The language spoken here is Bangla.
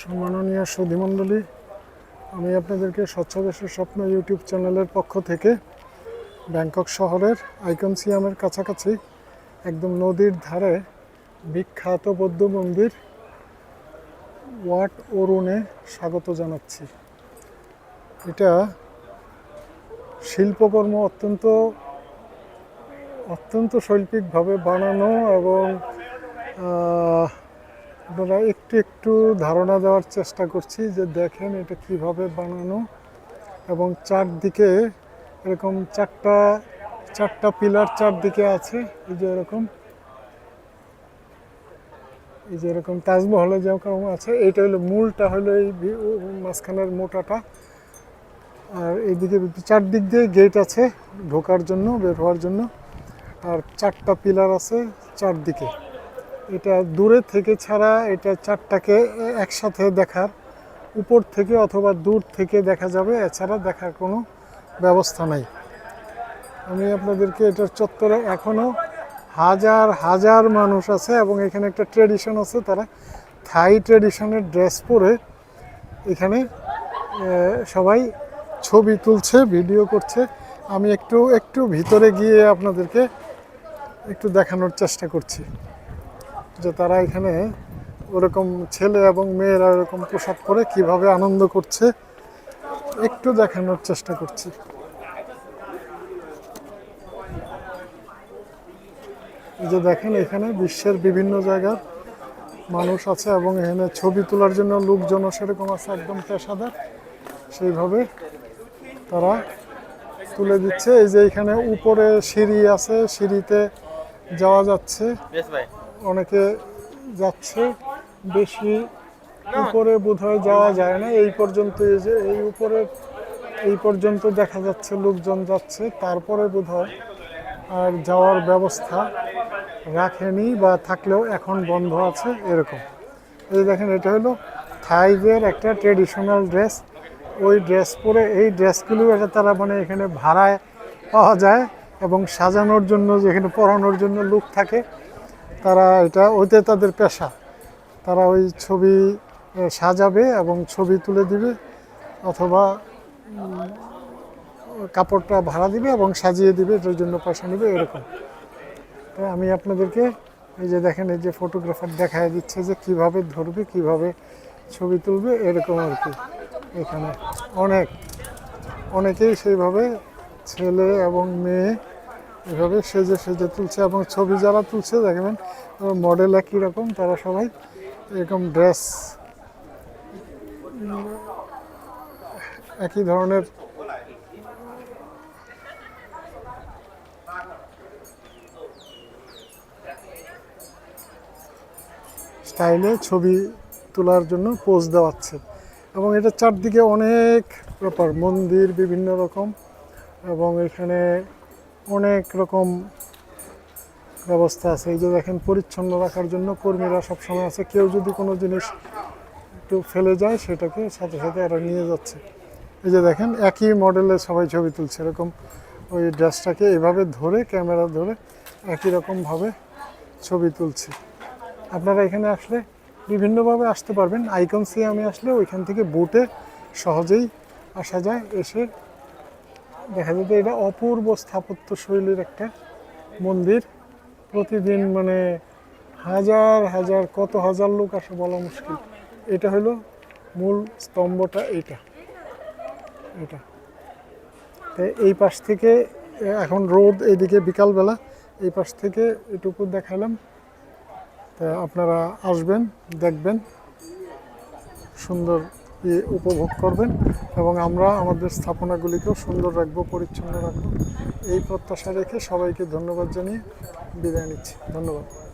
সম্মাননীয় সুধীমণ্ডলী, আমি আপনাদেরকে স্বচ্ছ দেশের স্বপ্ন ইউটিউব চ্যানেলের পক্ষ থেকে ব্যাংকক শহরের আইকন সিয়ামের কাছাকাছি একদম নদীর ধারে বিখ্যাত বৌদ্ধ মন্দির ওয়াট অরুণে স্বাগত জানাচ্ছি। এটা শিল্পকর্ম অত্যন্ত অত্যন্ত শৈল্পিকভাবে বানানো এবং আপনারা একটু একটু ধারণা দেওয়ার চেষ্টা করছি যে দেখেন এটা কীভাবে বানানো এবং চারদিকে এরকম চারটা চারটা পিলার চারদিকে আছে, এই যে এরকম। এই যে এরকম তাজমহলে যেরকম আছে, এইটা হলো মূলটা হলো এই মাঝখানের মোটাটা। আর এইদিকে চারদিক দিয়ে গেট আছে ঢোকার জন্য, বের হওয়ার জন্য। আর চারটা পিলার আছে চারদিকে। এটা দূরে থেকে ছাড়া এটা চারটাকে একসাথে দেখার, উপর থেকে অথবা দূর থেকে দেখা যাবে, এছাড়া দেখার কোনো ব্যবস্থা নাই। আমি আপনাদেরকে এটার চত্বরে এখনও হাজার হাজার মানুষ আছে এবং এখানে একটা ট্রেডিশন আছে, তারা থাই ট্রেডিশনের ড্রেস পরে এখানে সবাই ছবি তুলছে, ভিডিও করছে। আমি একটু একটু ভিতরে গিয়ে আপনাদেরকে একটু দেখানোর চেষ্টা করছি। যে তারা এখানে ওরকম ছেলে এবং মেয়েরা এরকম পোশাক পরে কীভাবে আনন্দ করছে, একটু দেখানোর চেষ্টা করছি। যে দেখেন, এখানে বিশ্বের বিভিন্ন জায়গার মানুষ আছে এবং এখানে ছবি তোলার জন্য লোকজনও সেরকম আছে, একদম পেশাদার। সেইভাবে তারা তুলে দিচ্ছে। এই যে এখানে উপরে সিঁড়ি আছে, সিঁড়িতে যাওয়া যাচ্ছে। অনেকে যাচ্ছে, বেশি উপরে বোধহয় যাওয়া যায় না। এই পর্যন্ত এই যে, এই উপরে, এই পর্যন্ত দেখা যাচ্ছে লোকজন যাচ্ছে, তারপরে বোধহয় আর যাওয়ার ব্যবস্থা রাখেনি বা থাকলেও এখন বন্ধ আছে এরকম। এই দেখেন, এটা হলো থাইজের একটা ট্রেডিশনাল ড্রেস। ওই ড্রেস পরে, এই ড্রেসগুলো এটা তারা মানে এখানে ভাড়ায় পাওয়া যায় এবং সাজানোর জন্য, যেখানে পরানোর জন্য লোক থাকে তারা এটা ওইতে তাদের পেশা। তারা ওই ছবি সাজাবে এবং ছবি তুলে দিবে অথবা কাপড়টা ভাড়া দিবে এবং সাজিয়ে দিবে, এটার জন্য পয়সা নেবে, এরকম। তো আমি আপনাদেরকে এই যে দেখেন, এই যে ফটোগ্রাফার দেখায় দিচ্ছে যে কীভাবে ধরবে, কীভাবে ছবি তুলবে, এরকম আর কি। এখানে অনেক, অনেকেই সেইভাবে ছেলে এবং মেয়ে এভাবে সেজে সেজে তুলছে এবং ছবি যারা তুলছে, দেখবেন মডেল একই রকম, তারা সবাই এরকম ড্রেস একই ধরনের স্টাইলে ছবি তোলার জন্য পোজ দেওয়াচ্ছে। এবং এটা চারদিকে অনেক ব্যাপার মন্দির বিভিন্ন রকম, এবং এখানে অনেক রকম ব্যবস্থা আছে। এই যে দেখেন, পরিচ্ছন্ন রাখার জন্য কর্মীরা সবসময় আছে। কেউ যদি কোনো জিনিস একটু ফেলে যায়, সেটাকে সাথে সাথে এরা নিয়ে যাচ্ছে। এই যে দেখেন, একই মডেলে সবাই ছবি তুলছে। এরকম ওই ড্রেসটাকে এভাবে ধরে, ক্যামেরা ধরে একই রকমভাবে ছবি তুলছে। আপনারা এখানে আসলে বিভিন্নভাবে আসতে পারবেন। আইকন সিয়ামে আসলে ওইখান থেকে বোটে সহজেই আসা যায়, এসে দেখা যেত এটা অপূর্ব স্থাপত্য শৈলীর একটা মন্দির। প্রতিদিন মানে হাজার হাজার, কত হাজার লোক আসে বলা মুশকিল। এটা হলো মূল স্তম্ভটা এটা। তো এই পাশ থেকে, এখন রোদ এইদিকে বিকালবেলা, এই পাশ থেকে এটুকু দেখালাম। তা আপনারা আসবেন, দেখবেন। সুন্দর উপভোগ করবেন এবং আমরা আমাদের স্থাপনাগুলিকেও সুন্দর রাখব, পরিচ্ছন্ন রাখব। এই প্রত্যাশা রেখে সবাইকে ধন্যবাদ জানিয়ে বিদায় নিচ্ছি। ধন্যবাদ।